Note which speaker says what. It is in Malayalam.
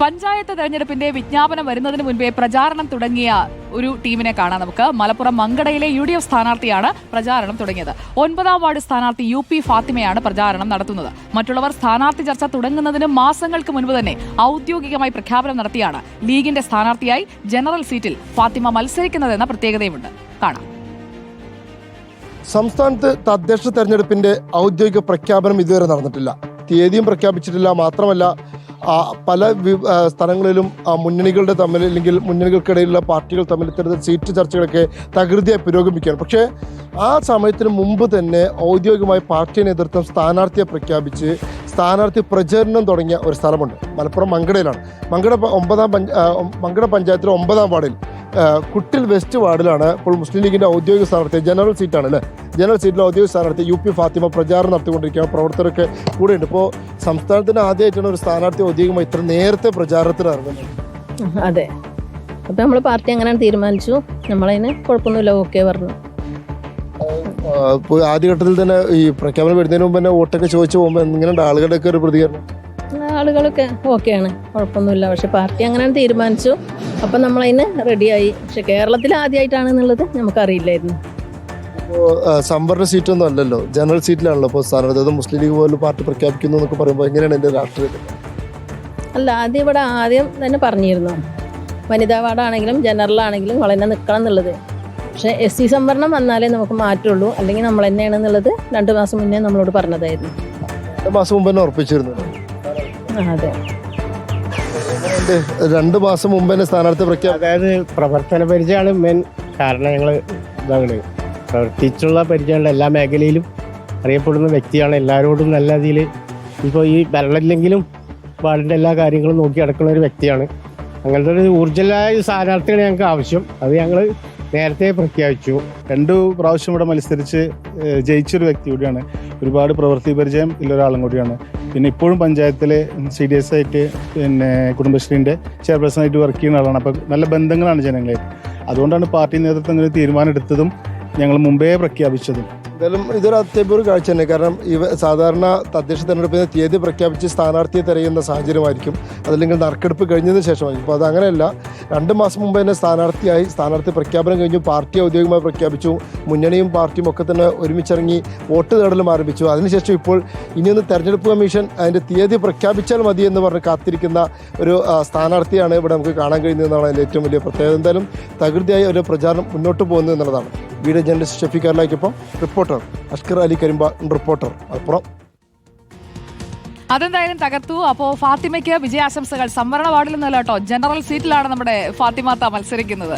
Speaker 1: പഞ്ചായത്ത് തെരഞ്ഞെടുപ്പിന്റെ വിജ്ഞാപനം വരുന്നതിന് മുൻപേ പ്രചാരണം തുടങ്ങിയ ഒരു ടീമിനെ കാണാം നമുക്ക്. മലപ്പുറം മങ്കടയിലെ യു ഡി എഫ് സ്ഥാനാർത്ഥിയാണ് പ്രചാരണം തുടങ്ങിയത്. ഒൻപതാം വാർഡ് സ്ഥാനാർത്ഥി യു പി ഫാത്തിമയാണ് പ്രചാരണം നടത്തുന്നത്. മറ്റുള്ളവർ സ്ഥാനാർത്ഥി ചർച്ച തുടങ്ങുന്നതിന് മാസങ്ങൾക്ക് മുൻപ് തന്നെ ഔദ്യോഗികമായി പ്രഖ്യാപനം നടത്തിയാണ് ലീഗിന്റെ സ്ഥാനാർത്ഥിയായി ജനറൽ സീറ്റിൽ ഫാത്തിമ മത്സരിക്കുന്നതെന്ന പ്രത്യേകതയുമുണ്ട്. കാണാം.
Speaker 2: സംസ്ഥാനത്ത് തദ്ദേശ തെരഞ്ഞെടുപ്പിന്റെ ഔദ്യോഗിക പ്രഖ്യാപനം ഇതുവരെ നടന്നിട്ടില്ല. തീയതിയും പ്രഖ്യാപിച്ചിട്ടില്ല. മാത്രമല്ല പല സ്ഥലങ്ങളിലും മുന്നണികളുടെ തമ്മിൽ അല്ലെങ്കിൽ മുന്നണികൾക്കിടയിലുള്ള പാർട്ടികൾ തമ്മിൽ ഇത്തരത്തിൽ സീറ്റ് ചർച്ചകളൊക്കെ തകൃതിയായി പുരോഗമിക്കുകയാണ്. പക്ഷേ ആ സമയത്തിന് മുമ്പ് തന്നെ ഔദ്യോഗികമായി പാർട്ടി നേതൃത്വം സ്ഥാനാർത്ഥിയെ പ്രഖ്യാപിച്ച് സ്ഥാനാർത്ഥി പ്രചരണം തുടങ്ങിയ ഒരു സ്ഥലമുണ്ട്. മലപ്പുറം മങ്കടയിലാണ്. മങ്കട ഒമ്പതാം പഞ്ച മങ്കട പഞ്ചായത്തിലെ ഒമ്പതാം വാർഡിൽ കുട്ടിൽ വെസ്റ്റ് വാർഡിലാണ് ഇപ്പോൾ മുസ്ലിം ലീഗിന്റെ ഔദ്യോഗിക സ്ഥാനാർത്ഥി ജനറൽ സീറ്റാണ് അല്ലേ? ജനറൽ സീറ്റിലെ ഔദ്യോഗിക സ്ഥാനാർത്ഥി യു പി ഫാത്തിമ പ്രചാരണം നടത്തിക്കൊണ്ടിരിക്കുകയാണ്. പ്രവർത്തകരൊക്കെ കൂടെയുണ്ട്. ഇപ്പോൾ സംസ്ഥാനത്തിന് ആദ്യമായിട്ടാണ് ഒരു സ്ഥാനാർത്ഥി ഔദ്യോഗികമായി ഇത്ര നേരത്തെ പ്രചാരണത്തിന് ഇറങ്ങുന്നത്.
Speaker 3: അതെ. അപ്പം നമ്മൾ പാർട്ടി അങ്ങനെയാണ് തീരുമാനിച്ചു? നമ്മളതിന് കുഴപ്പമൊന്നുമില്ല. ഓക്കെ പറഞ്ഞു.
Speaker 2: ആദ്യഘട്ടത്തിൽ തന്നെ ഈ പ്രഖ്യാപനം വരുന്നതിന് മുമ്പ് തന്നെ വോട്ടൊക്കെ ചോദിച്ചു പോകുമ്പോൾ എങ്ങനെയുണ്ട്? ആളുകളുടെയൊക്കെ ഒരു പ്രതികരണം?
Speaker 3: ആളുകളൊക്കെ ഓക്കെയാണ്. കുഴപ്പമൊന്നുമില്ല. പക്ഷെ പാർട്ടി അങ്ങനെയാണ് തീരുമാനിച്ചു? അപ്പം നമ്മളതിന് റെഡിയായി പക്ഷെ കേരളത്തിൽ ആദ്യമായിട്ടാണെന്നുള്ളത് നമുക്കറിയില്ലായിരുന്നു.
Speaker 2: സംവരണ സീറ്റൊന്നും അല്ലല്ലോ. ജനറൽ സീറ്റിലാണല്ലോ ഇപ്പോൾ സ്ഥാനാർത്ഥി. അത് മുസ്ലിം ലീഗ് പോലും പാർട്ടി പ്രഖ്യാപിക്കുന്നു എന്നൊക്കെ പറയുമ്പോൾ എങ്ങനെയാണ് എന്റെ രാഷ്ട്രീയത്തിൽ
Speaker 3: അല്ല ആദ്യം ഇവിടെ ആദ്യം തന്നെ പറഞ്ഞിരുന്നു. വനിതാ വാർഡാണെങ്കിലും ജനറലാണെങ്കിലും വളരെ നിൽക്കണം എന്നുള്ളത്. പക്ഷേ എസ് സി സംവരണം വന്നാലേ നമുക്ക് മാറ്റുള്ളൂ. അല്ലെങ്കിൽ നമ്മൾ തന്നെയാണെന്നുള്ളത് രണ്ട് മാസം മുന്നേ നമ്മളോട് പറഞ്ഞതായിരുന്നു.
Speaker 2: രണ്ട് മാസം മുമ്പ് തന്നെ ഉറപ്പിച്ചിരുന്നു.
Speaker 3: അതെ.
Speaker 2: രണ്ട് മാസം മുമ്പ് തന്നെ സ്ഥാനാർത്ഥി പ്രഖ്യാപനം
Speaker 4: അതായത് പ്രവർത്തന പരിചയമാണ് മെയിൻ കാരണം ഞങ്ങൾ ഇതാണ് പ്രവർത്തിച്ചുള്ള പരിചയമുള്ള എല്ലാ മേഖലയിലും അറിയപ്പെടുന്ന വ്യക്തിയാണ് എല്ലാവരോടും നല്ല രീതിയിൽ ഇപ്പോൾ ഈ ഭരണമില്ലെങ്കിലും വാർഡിന്റെ എല്ലാ കാര്യങ്ങളും നോക്കി നടക്കുന്ന ഒരു വ്യക്തിയാണ്. അങ്ങനത്തെ ഒരു ഊർജലായ ഒരു സ്ഥാനാർത്ഥിയാണ് ഞങ്ങൾക്ക് ആവശ്യം. അത് ഞങ്ങൾ നേരത്തെ പ്രഖ്യാപിച്ചു.
Speaker 5: രണ്ടു പ്രാവശ്യം ഇവിടെ മത്സരിച്ച് ജയിച്ചൊരു വ്യക്തി കൂടിയാണ്. ഒരുപാട് പ്രവൃത്തി പരിചയം ഉള്ള ഒരാളും കൂടിയാണ്. പിന്നെ ഇപ്പോഴും പഞ്ചായത്തിലെ സി ഡി എസ് ആയിട്ട് പിന്നെ കുടുംബശ്രീന്റെ ചെയർപേഴ്സൺ ആയിട്ട് വർക്ക് ചെയ്യുന്ന ആളാണ്. അപ്പോൾ നല്ല ബന്ധങ്ങളാണ് ജനങ്ങളെ അതുകൊണ്ടാണ് പാർട്ടി നേതൃത്വം ഇങ്ങനെ തീരുമാനം എടുത്തതും ഞങ്ങൾ മുമ്പേ പ്രഖ്യാപിച്ചതും
Speaker 2: എന്തായാലും ഇതൊരു അത്യപൂർവ കാഴ്ച തന്നെ. കാരണം ഇവ സാധാരണ തദ്ദേശ തെരഞ്ഞെടുപ്പിന് തീയതി പ്രഖ്യാപിച്ച് സ്ഥാനാർത്ഥിയെ തിരയുന്ന സാഹചര്യമായിരിക്കും. അതല്ലെങ്കിൽ നറുക്കെടുപ്പ് കഴിഞ്ഞതിന് ശേഷമായിരിക്കും. അപ്പോൾ അതങ്ങനെയല്ല രണ്ട് മാസം മുമ്പ് തന്നെ സ്ഥാനാർത്ഥിയായി സ്ഥാനാർത്ഥി പ്രഖ്യാപനം കഴിഞ്ഞു പാർട്ടി ഔദ്യോഗികമായി പ്രഖ്യാപിച്ചു. മുന്നണിയും പാർട്ടിയും ഒക്കെ തന്നെ ഒരുമിച്ചിറങ്ങി വോട്ട് നേടലും ആരംഭിച്ചു. അതിനുശേഷം ഇപ്പോൾ ഇനിയൊന്ന് തെരഞ്ഞെടുപ്പ് കമ്മീഷൻ അതിന്റെ തീയതി പ്രഖ്യാപിച്ചാൽ മതി എന്ന് പറഞ്ഞ് കാത്തിരിക്കുന്ന ഒരു സ്ഥാനാർത്ഥിയാണ് ഇവിടെ നമുക്ക് കാണാൻ കഴിയുന്നതെന്നാണ് അതിന്റെ ഏറ്റവും വലിയ പ്രത്യേകത. എന്തായാലും തകൃതിയായി ഒരു പ്രചാരണം മുന്നോട്ട് പോകുന്നു എന്നുള്ളതാണ്. വീഡിയോ ജേർണലിസ്റ്റ് ഷഫീഖ് അർലാക്കൊപ്പം റിപ്പോർട്ടർ അഷ്കർ അലി കരിമ്പ റിപ്പോർട്ടർ. അപ്പുറം
Speaker 1: അതെന്തായാലും തകർത്തു. അപ്പോ ഫാത്തിമയ്ക്ക് വിജയാശംസകൾ. സംവരണ വാർഡിൽ നിന്നല്ല കേട്ടോ. ജനറൽ സീറ്റിലാണ് നമ്മുടെ ഫാത്തിമാത്ത മത്സരിക്കുന്നത്.